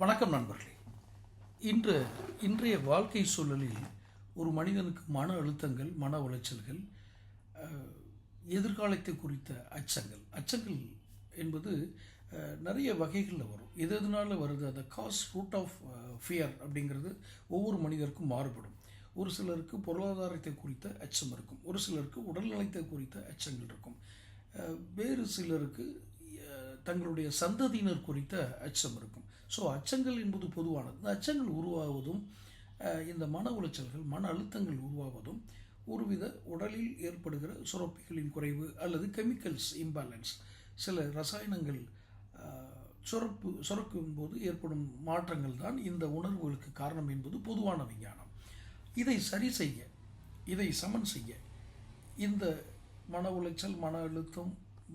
வணக்கம் நண்பர்களே. இன்று இன்றைய வாழ்க்கை சூழலில் ஒரு மனிதனுக்கு மன அழுத்தங்கள் மன உளைச்சல்கள் எதிர்காலத்தை குறித்த அச்சங்கள். அச்சங்கள் என்பது நிறைய வகைகளில் வரும். எது எதனால வருது? அந்த காஸ் ரூட் ஆஃப் ஃபியர் அப்படிங்கிறது ஒவ்வொரு மனிதருக்கும் மாறுபடும். ஒரு சிலருக்கு பொருளாதாரத்தை குறித்த அச்சம் இருக்கும். ஒரு சிலருக்கு உடல்நலத்தை குறித்த அச்சங்கள் இருக்கும். வேறு சிலருக்கு தங்களுடைய சந்ததியினர் குறித்த அச்சம் இருக்கும். ஸோ அச்சங்கள் என்பது பொதுவானது. இந்த அச்சங்கள் உருவாவதும் இந்த மன உளைச்சல்கள் மன அழுத்தங்கள் உருவாவதும் ஒருவித உடலில் ஏற்படுகிற சுரப்பிகளின் குறைவு அல்லது கெமிக்கல்ஸ் இம்பேலன்ஸ் சில ரசாயனங்கள் சுரப்பு சுரக்கும் போது ஏற்படும் மாற்றங்கள் தான் இந்த உணர்வுகளுக்கு காரணம் என்பது பொதுவான விஞ்ஞானம். இதை சரி செய்ய இதை சமன் செய்ய இந்த மன உளைச்சல் மன அழுத்தம்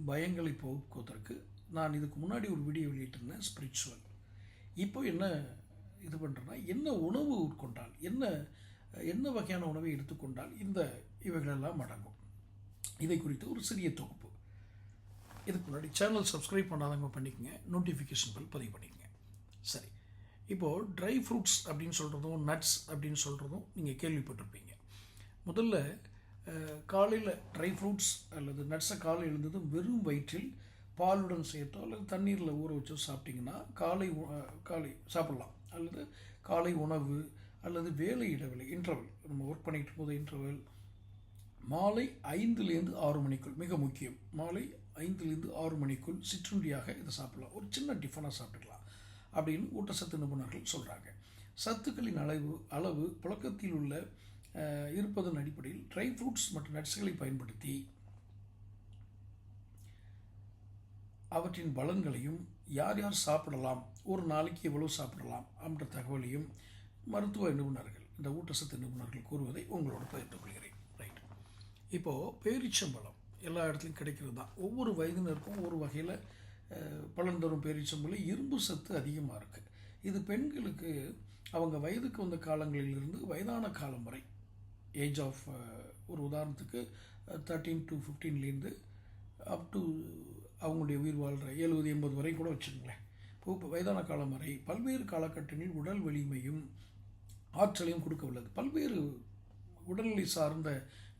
பயங்களை போக்குவதற்கு நான் இதுக்கு முன்னாடி ஒரு வீடியோ வெளியிட்டிருந்தேன் ஸ்பிரிச்சுவல் இப்போ என்ன இது பண்ணுறேன்னா என்ன உணவு உட்கொண்டால் என்ன என்ன வகையான உணவை எடுத்துக்கொண்டால் இந்த இவைகளெல்லாம் அடங்கும். இதை குறித்து ஒரு சிறிய தொகுப்பு. இதுக்கு முன்னாடி சேனல் சப்ஸ்கிரைப் பண்ணாதவங்க பண்ணிக்கங்க நோட்டிஃபிகேஷன் பில் பதிவு பண்ணிக்கங்க. சரி இப்போது ட்ரை ஃப்ரூட்ஸ் அப்படின்னு சொல்கிறதும் நட்ஸ் அப்படின்னு சொல்கிறதும் நீங்கள் கேள்விப்பட்டிருப்பீங்க. முதல்ல காலையில் ட்ரை ஃப்ரூட்ஸ் அல்லது நட்ஸை காலையில் எழுந்ததும் வெறும் வயிற்றில் பாலுடன் சேர்த்தோ அல்லது தண்ணீரில் ஊற வச்சோ சாப்பிட்டிங்கன்னா காலை உ- காலை சாப்பிட்லாம். அல்லது காலை உணவு அல்லது வேலை இடைவெளி இன்டர்வல் நம்ம ஒர்க் பண்ணிகிட்டு இருக்கும்போது இன்டர்வல் மாலை ஐந்துலேருந்து ஆறு மணிக்குள் மிக முக்கியம். மாலை ஐந்துலேருந்து ஆறு மணிக்குள் சிற்றுண்டியாக இதை சாப்பிடலாம். ஒரு சின்ன டிஃபனாக சாப்பிட்டுக்கலாம். அப்படின்னு ஊட்டச்சத்து நிபுணர்கள் சொல்கிறாங்க சத்துக்களின் அளவு அளவு புழக்கத்தில் உள்ள இருப்பதன் அடிப்படையில் ட்ரை ஃப்ரூட்ஸ் மற்றும் நட்ஸ்களை பயன்படுத்தி அவற்றின் பலன்களையும் யார் யார் சாப்பிடலாம் ஒரு நாளைக்கு எவ்வளவு சாப்பிடலாம் அப்படின்ற தகவலையும் மருத்துவ நிபுணர்கள் இந்த ஊட்டச்சத்து நிபுணர்கள் கூறுவதை உங்களோட பகிர்ந்து கொள்கிறேன். ரைட் இப்போது பேரிச்சம்பழம் எல்லா இடத்துலையும் கிடைக்கிறது தான் ஒவ்வொரு வயதினருக்கும் ஒரு வகையில் பலன் தரும் பேரிச்சம்பழம். இரும்பு சத்து அதிகமாக இருக்குது இது பெண்களுக்கு அவங்க வயதுக்கு வந்த காலங்களிலிருந்து வயதான காலம் வரை ஏஜ் ஆஃப் ஒரு உதாரணத்துக்கு தேர்ட்டீன் டு ஃபிஃப்டீன்லேருந்து அப் டு அவங்களுடைய உயிர் வாழ்கிற எழுபது எண்பது வரை கூட வச்சுக்கோங்களேன். இப்போ இப்போ வயதான காலம் வரை பல்வேறு காலகட்டங்களில் உடல் வலிமையும் ஆற்றலையும் கொடுக்க உள்ளது. பல்வேறு உடல்நிலை சார்ந்த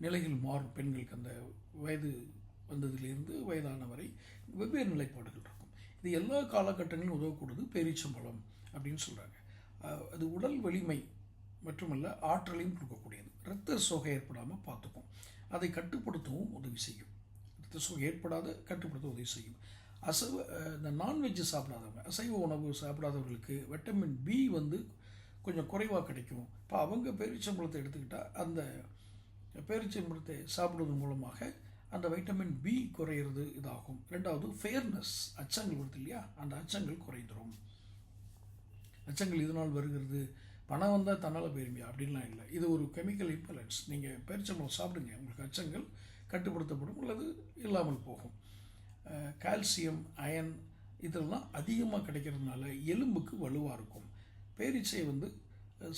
நிலைகள் மாறும். பெண்களுக்கு அந்த வயது வந்ததிலிருந்து வயதான வரை வெவ்வேறு நிலைப்பாடுகள் இருக்கும். இது எல்லா காலகட்டங்களிலும் உதவக்கூடியது பேரீச்சம்பழம் அப்படின்னு சொல்கிறாங்க அது உடல் வலிமை மட்டுமல்ல ஆற்றலையும் கொடுக்கக்கூடியது. இரத்த சோகை ஏற்படாமல் பார்த்துக்கும். அதை கட்டுப்படுத்தவும் உதவி செய்யும். இரத்த ஏற்படாத கட்டுப்படுத்த உதவி செய்யும். அசைவ இந்த நான்வெஜ் சாப்பிடாதவங்க அசைவ உணவு சாப்பிடாதவர்களுக்கு விட்டமின் பி வந்து கொஞ்சம் குறைவாக கிடைக்கும். இப்போ அவங்க பேரிச்சம்பழத்தை எடுத்துக்கிட்டால் அந்த பேரிச்சம்பழத்தை சாப்பிடுவதன் மூலமாக அந்த வைட்டமின் பி குறையிறது இதாகும். ரெண்டாவது ஃபேர்னஸ் அச்சங்கள் வருது இல்லையா? அந்த அச்சங்கள் குறைந்துரும். அச்சங்கள் இதனால் வருகிறது? பணம் வந்தால் தன்னால் போயிருமியா? அப்படின்லாம் இல்லை. இது ஒரு கெமிக்கல் இம்பலன்ஸ் நீங்கள் பேரிச்சம்பழம் சாப்பிடுங்க. உங்களுக்கு அச்சங்கள் கட்டுப்படுத்தப்படும் அல்லது இல்லாமல் போகும். கால்சியம் அயன் இதெல்லாம் அதிகமாக கிடைக்கிறதுனால எலும்புக்கு வலுவாக இருக்கும். பேரீச்சை வந்து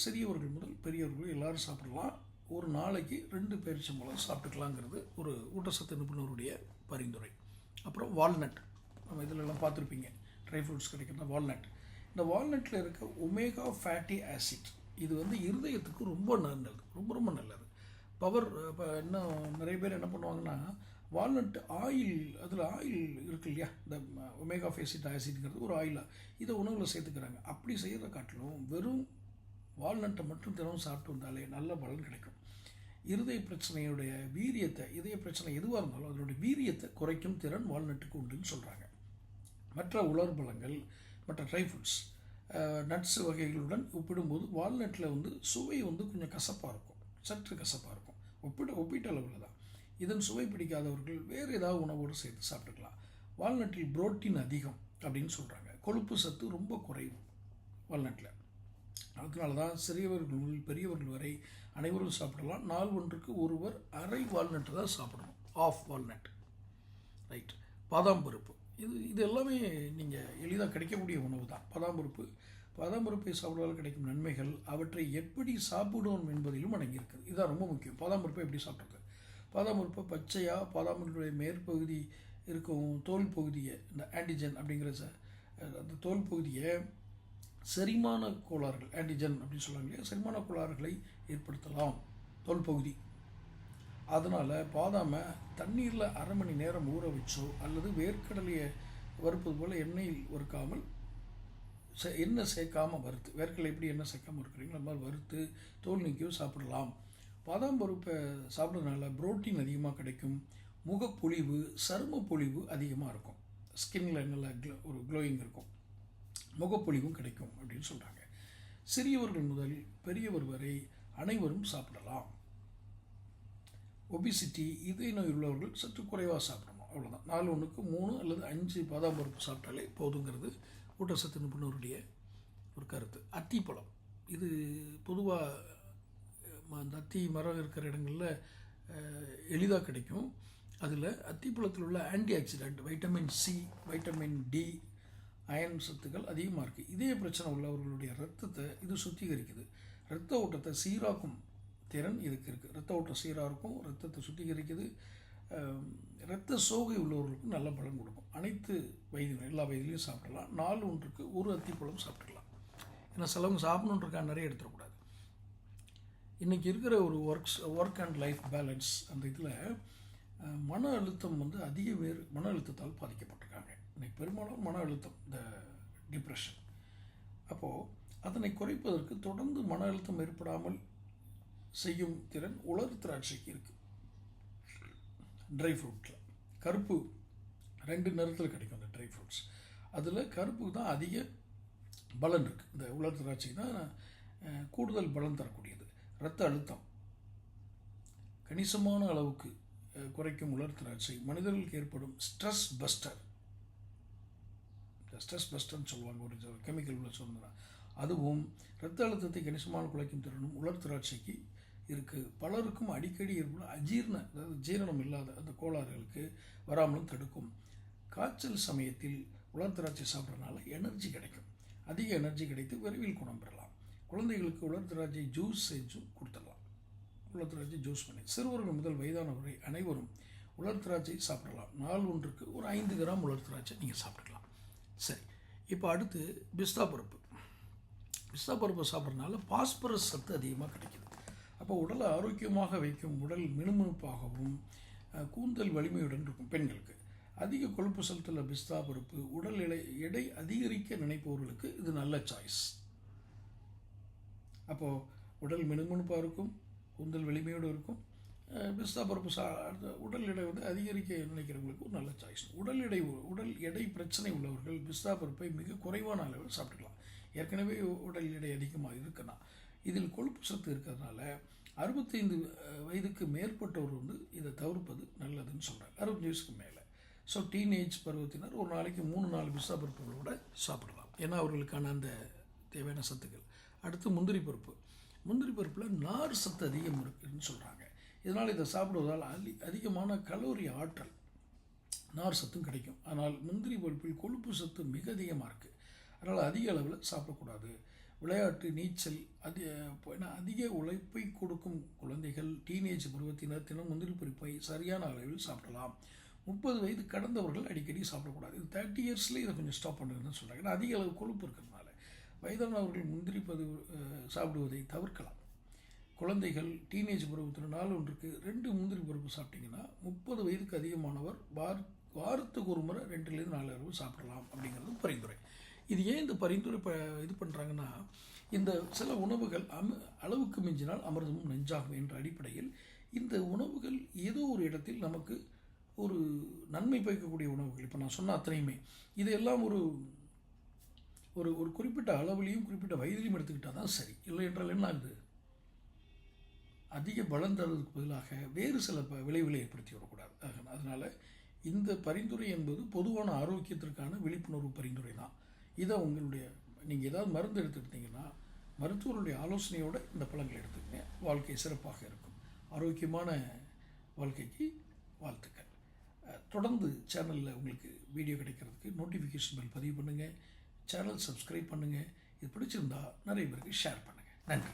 சிறியவர்கள் முதல் பெரியவர்கள் எல்லாரும் சாப்பிடலாம். ஒரு நாளைக்கு ரெண்டு பேரிச்சம்பழம் சாப்பிட்டுக்கலாங்கிறது ஒரு ஊட்டச்சத்து நிபுணருடைய பரிந்துரை. அப்புறம் வால்நட். நம்ம இதிலெல்லாம் பார்த்துருப்பீங்க. ட்ரை ஃப்ரூட்ஸ் கிடைக்கிற வால்நட். இந்த வால்நட்டில் இருக்க ஒமேகா ஃபேட்டி ஆசிட் இது வந்து இருதயத்துக்கு ரொம்ப நல்லது. ரொம்ப ரொம்ப நல்லது. பவர் இப்போ இன்னும் நிறைய பேர் என்ன பண்ணுவாங்கன்னா வால்நட் ஆயில் அதில் ஆயில் இருக்கு இல்லையா? இந்த ஒமேகா ஃபேசிட் ஆசிட்ங்கிறது ஒரு ஆயிலாக இதை உணவில் சேர்த்துக்கிறாங்க. அப்படி செய்கிறத காட்டிலும் வெறும் வால்நட்டை மட்டும் தினமும் சாப்பிட்டு வந்தாலே நல்ல பலன் கிடைக்கும். இருதய பிரச்சனையுடைய வீரியத்தை இதய பிரச்சனை எதுவாக இருந்தாலும் அதனுடைய வீரியத்தை குறைக்கும் திறன் வால்நட்டுக்கு உண்டுன்னு சொல்கிறாங்க மற்ற உலர் பழங்கள் மற்ற ட்ரை ஃப்ரூட்ஸ் நட்ஸ் வகைகளுடன் ஒப்பிடும்போது வால்நட்டில் வந்து சுவை வந்து கொஞ்சம் கசப்பாக இருக்கும். சற்று கசப்பாக இருக்கும். ஒப்பிட ஒப்பீட்டு அளவில் தான் இதன் சுவை பிடிக்காதவர்கள் வேறு ஏதாவது உணவோடு சேர்த்து சாப்பிட்டுக்கலாம். வால்நட்டில் புரோட்டீன் அதிகம் அப்படின்னு சொல்கிறாங்க கொழுப்பு சத்து ரொம்ப குறைவு வால்நட்டில் அதனால தான் சிறியவர்கள் முதல் பெரியவர்கள் வரை அனைவரும் சாப்பிடலாம். நாள் ஒன்றுக்கு ஒருவர் அரை வால்நட்டு தான் சாப்பிடணும். Of walnut. ரைட் பாதாம் பருப்பு. இது இது எல்லாமே நீங்கள் எளிதாக கிடைக்கக்கூடிய உணவு தான் பாதாம் பருப்பு பதம்பருப்பை சாப்பிடுவதால் கிடைக்கும் நன்மைகள் அவற்றை எப்படி சாப்பிடுவோம் என்பதிலும் அடங்கியிருக்குது இதுதான் ரொம்ப முக்கியம். பாதாம்பருப்பை எப்படி சாப்பிட்ருக்கு பாதாம்பருப்பை பச்சையாக பாதாம் மேற்பகுதி இருக்கும் தோல் பகுதியை இந்த ஆன்டிஜன் அப்படிங்கிற ச- அந்த தோல் பகுதியை செரிமான கோளாறுகள் ஆன்டிஜன் அப்படின்னு சொல்லுவாங்க இல்லையா? செரிமான கோளாறுகளை ஏற்படுத்தலாம் தோல் பகுதி. அதனால் பாதாமை தண்ணீரில் அரை மணி நேரம் ஊற வச்சோ அல்லது வேர்க்கடலையை வறுப்பது போல் எண்ணெயில் வறுக்காமல் சே எண்ணெய் சேர்க்காம வறுத்து வேர்க்கடலை எப்படி எண்ணெய் சேர்க்காமல் இருக்கிறீங்களோ அது மாதிரி வறுத்து தோல் நீக்கியும் சாப்பிடலாம். பாதாம் பருப்பை சாப்பிட்றதுனால புரோட்டீன் அதிகமாக கிடைக்கும். முகப்பொலிவு சரும பொழிவு அதிகமாக இருக்கும். ஸ்கின்னில் நல்ல க்ளோ ஒரு க்ளோயிங் இருக்கும். முகப்பொலிவும் கிடைக்கும் அப்படின்னு சொல்கிறாங்க சிறியவர்கள் முதல் பெரியவர் வரை அனைவரும் சாப்பிடலாம். ஒபிசிட்டி இதய நோய் உள்ளவர்கள் சற்று குறைவாக சாப்பிடணும். அவ்வளோதான் நாலு ஒன்றுக்கு மூணு அல்லது அஞ்சு பாதாம் பருப்பு சாப்பிட்டாலே போதுங்கிறது ஊட்டச்சத்து நிபுணருடைய ஒரு கருத்து. அத்திப்பழம். இது பொதுவாக அந்த அத்தி மரம் இருக்கிற இடங்களில் எளிதாக கிடைக்கும். அதில் அத்திப்பழத்தில் உள்ள antioxidant vitamin C vitamin D iron சத்துக்கள் அதிகமாக இருக்குது இதய பிரச்சனை உள்ளவர்களுடைய ரத்தத்தை இது சுத்திகரிக்குது. இரத்த ஓட்டத்தை சீராக்கும் திறன் இதுக்கு இருக்குது ரத்த ஓட்டம் சீராக இருக்கும் ரத்தத்தை சுத்திகரிக்குது. இரத்த சோகை உள்ளவர்களுக்கும் நல்ல பலன் கொடுக்கும். அனைத்து வயது எல்லா வயதிலையும் சாப்பிடலாம். நாலு ஒன்றுக்கு ஒரு அத்திப்பழம் சாப்பிட்டுக்கலாம். ஏன்னா சிலவங்க சாப்பிடணுன்றக்காக நிறைய எடுத்துடக்கூடாது. இன்றைக்கி இருக்கிற ஒரு works work and life balance அந்த இதில் மன அழுத்தம் வந்து அதிக பேர் மன அழுத்தத்தால் பாதிக்கப்பட்டிருக்காங்க. இன்றைக்கி பெரும்பாலும் மன அழுத்தம் இந்த டிப்ரெஷன் அப்போது அதனை குறைப்பதற்கு தொடர்ந்து மன அழுத்தம் ஏற்படாமல் செய்யும் திறன் உலர் திராட்சைக்கு இருக்குது ட்ரை ஃப்ரூட்டில் கருப்பு ரெண்டு நிறத்தில் கிடைக்கும் அந்த ட்ரை ஃப்ரூட்ஸ் அதில் கருப்புக்கு தான் அதிக பலன் இருக்குது இந்த உலர் திராட்சை தான் கூடுதல் பலன் தரக்கூடியது. இரத்த அழுத்தம். கணிசமான அளவுக்கு குறைக்கும் உலர் திராட்சை மனிதர்களுக்கு ஏற்படும் ஸ்ட்ரெஸ் பஸ்டர் இந்த ஸ்ட்ரெஸ் பஸ்டர்னு சொல்லுவாங்க ஒரு கெமிக்கல் உள்ள சொன்னா அதுவும் இரத்த அழுத்தத்தை கணிசமான குறைக்கும் திறனும் உலர் திராட்சைக்கு இருக்குது பலருக்கும் அடிக்கடி ஏற்படும் அஜீர்ண அதாவது ஜீரணம் இல்லாத அந்த கோளாறுகளுக்கு வராமலும் தடுக்கும். காய்ச்சல் சமயத்தில் உலர் திராட்சை சாப்பிட்றதுனால எனர்ஜி கிடைக்கும். அதிக எனர்ஜி கிடைத்து விரைவில் குணம் பெறலாம். குழந்தைகளுக்கு உலர் திராட்சை ஜூஸ் செஞ்சு கொடுத்துடலாம். உலர் திராட்சை ஜூஸ் பண்ணி சிறுவர்கள் முதல் வயதானவரை அனைவரும் உலர் திராட்சை சாப்பிடலாம். நாள் ஒன்றுக்கு ஒரு ஐந்து கிராம் உலர் திராட்சை நீங்கள் சாப்பிட்டுக்கலாம். சரி இப்போ அடுத்து பிஸ்தா பருப்பு. பிஸ்தா பருப்பு சாப்பிட்றதுனால பாஸ்பரஸ் சத்து அதிகமாக கிடைக்கிது. அப்போ உடலை ஆரோக்கியமாக வைக்கும் உடல் மினுமினுப்பாகவும் கூந்தல் வலிமையுடன் இருக்கும் பெண்களுக்கு. அதிக கொழுப்பு சத்துள்ள பிஸ்தா பருப்பு உடல் எடை எடை அதிகரிக்க நினைப்பவர்களுக்கு இது நல்ல சாய்ஸ் அப்போது உடல் மினுமினுப்பாக இருக்கும் கூந்தல் வலிமையோடு இருக்கும் பிஸ்தா பருப்பு சா உடல் எடை வந்து அதிகரிக்க நினைக்கிறவங்களுக்கு ஒரு நல்ல சாய்ஸ் உடல் எடை உடல் எடை பிரச்சனை உள்ளவர்கள் பிஸ்தா பருப்பை மிக குறைவான அளவில் சாப்பிட்டுக்கலாம். ஏற்கனவே உடல் எடை அதிகமாக இருக்குன்னா இதில் கொழுப்பு சத்து இருக்கிறதுனால அறுபத்தைந்து வயதுக்கு மேற்பட்டவர் வந்து இதை தவிர்ப்பது நல்லதுன்னு சொல்கிறாங்க அறுபத்தஞ்சு வயசுக்கு மேலே. ஸோ டீனேஜ் பருவத்தினர் ஒரு நாளைக்கு மூணு நாலு பிஸ்தா பருப்புகளோட சாப்பிடலாம். ஏன்னா அவர்களுக்கான அந்த தேவையான சத்துக்கள். அடுத்து முந்திரி பருப்பு. முந்திரி பருப்பில் நார் சத்து அதிகம் இருக்குதுன்னு சொல்கிறாங்க இதனால் இதை சாப்பிடுவதால் அதி அதிகமான கலோரி ஆற்றல் நார் சத்தும் கிடைக்கும். ஆனால் முந்திரி பருப்பில் கொழுப்பு சத்து மிக அதிகமாக இருக்குது அதனால் அதிக அளவில் சாப்பிடக்கூடாது. விளையாட்டு நீச்சல் அது ஏன்னா அதிக உழைப்பை கொடுக்கும் குழந்தைகள் டீனேஜ் பருவத்தினர் தினம் முந்திரி பருப்பை சரியான அளவில் சாப்பிடலாம். முப்பது வயது கடந்தவர்கள் அடிக்கடி சாப்பிடக்கூடாது. இது தேர்ட்டி இயர்ஸ்லேயே இதை கொஞ்சம் ஸ்டாப் பண்ணுறதுன்னு சொல்கிறாங்க ஏன்னா அதிக அளவு கொழுப்பு இருக்கிறதுனால. வயதானவர்கள் முந்திரி பதிவு சாப்பிடுவதை தவிர்க்கலாம். குழந்தைகள் டீனேஜ் பருவத்தில் நாள் ஒன்றுக்கு ரெண்டு முந்திரி பருப்பு சாப்பிட்டிங்கன்னா முப்பது வயதுக்கு அதிகமானவர் வார் வாரத்துக்கு ஒரு முறை ரெண்டுலேருந்து நாலு அளவு சாப்பிடலாம் அப்படிங்கிறது பரிந்துரை. இது ஏன் இந்த பரிந்துரை ப இது பண்ணுறாங்கன்னா இந்த சில உணவுகள் அம அளவுக்கு மிஞ்சினால் அமிர்தமும் நெஞ்சாகும் என்ற அடிப்படையில் இந்த உணவுகள் ஏதோ ஒரு இடத்தில் நமக்கு ஒரு நன்மை பயக்கக்கூடிய உணவுகள். இப்போ நான் சொன்ன அத்தனையுமே. இதையெல்லாம் ஒரு ஒரு ஒரு குறிப்பிட்ட அளவுலையும் குறிப்பிட்ட வயதிலையும் எடுத்துக்கிட்டால் தான் சரி. இல்லை என்றால் என்ன ஆகுது? அதிக பலம் தருவதற்கு பதிலாக வேறு சில ப விளைவுகளை ஏற்படுத்தி விடக்கூடாது. அதனால் இந்த பரிந்துரை என்பது பொதுவான ஆரோக்கியத்திற்கான விழிப்புணர்வு பரிந்துரை தான் இதை உங்களுடைய நீங்கள் ஏதாவது மருந்து எடுத்துக்கிட்டீங்கன்னா மருத்துவருடைய ஆலோசனையோடு இந்த பழங்களை எடுத்துக்கங்க. வாழ்க்கை சிறப்பாக இருக்கும். ஆரோக்கியமான வாழ்க்கைக்கு வாழ்த்துக்கள். தொடர்ந்து சேனலில் உங்களுக்கு வீடியோ கிடைக்கிறதுக்கு நோட்டிஃபிகேஷன் பெல் பதிவு பண்ணுங்கள் சேனல் சப்ஸ்கிரைப் பண்ணுங்கள் இது பிடிச்சிருந்தா நிறைய பேருக்கு ஷேர் பண்ணுங்கள் நன்றி.